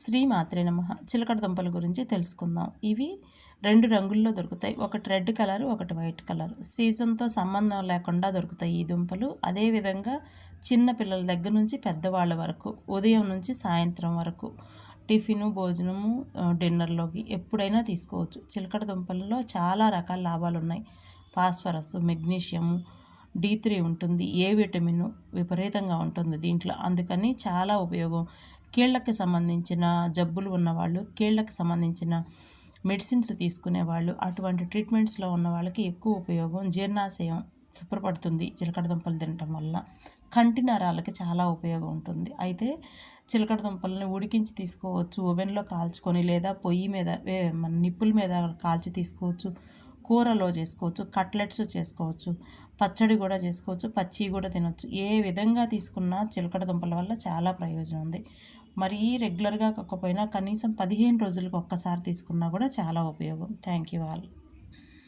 శ్రీ మాత్రే నమ. చిలకడ దుంపల గురించి తెలుసుకుందాం. ఇవి రెండు రంగుల్లో దొరుకుతాయి. ఒకటి రెడ్ కలర్ ఒకటి వైట్ కలర్. సీజన్తో సంబంధం లేకుండా దొరుకుతాయి ఈ దుంపలు. అదేవిధంగా చిన్న పిల్లల దగ్గర నుంచి పెద్దవాళ్ళ వరకు ఉదయం నుంచి సాయంత్రం వరకు టిఫిను భోజనము డిన్నర్లోకి ఎప్పుడైనా తీసుకోవచ్చు. చిలకడ దుంపలలో చాలా రకాల లాభాలు ఉన్నాయి. ఫాస్ఫరస్ మెగ్నీషియము డి త్రీ ఉంటుంది. ఏ విటమిన్ విపరీతంగా ఉంటుంది దీంట్లో. అందుకని చాలా ఉపయోగం. కీళ్ళకి సంబంధించిన జబ్బులు ఉన్నవాళ్ళు కీళ్ళకి సంబంధించిన మెడిసిన్స్ తీసుకునే వాళ్ళు అటువంటి ట్రీట్మెంట్స్లో ఉన్న వాళ్ళకి ఎక్కువ ఉపయోగం జీర్ణాశయం శుభ్రపడుతుంది చిలకడ దుంపలు తినటం వల్ల. కంటి నరాలకి చాలా ఉపయోగం ఉంటుంది. అయితే చిలకడ దుంపలని ఉడికించి తీసుకోవచ్చు ఓవెన్లో కాల్చుకొని లేదా పొయ్యి మీద మన నిప్పుల మీద కాల్చి తీసుకోవచ్చు కూరలో చేసుకోవచ్చు కట్లెట్స్ చేసుకోవచ్చు పచ్చడి కూడా చేసుకోవచ్చు పచ్చి కూడా తినవచ్చు ఏ విధంగా తీసుకున్నా చిలకడ దుంపల వల్ల చాలా ప్రయోజనం ఉంది. మరీ రెగ్యులర్గా కాకపోయినా కనీసం పదిహేను రోజులకు ఒక్కసారి తీసుకున్నా కూడా చాలా ఉపయోగం. Thank you all.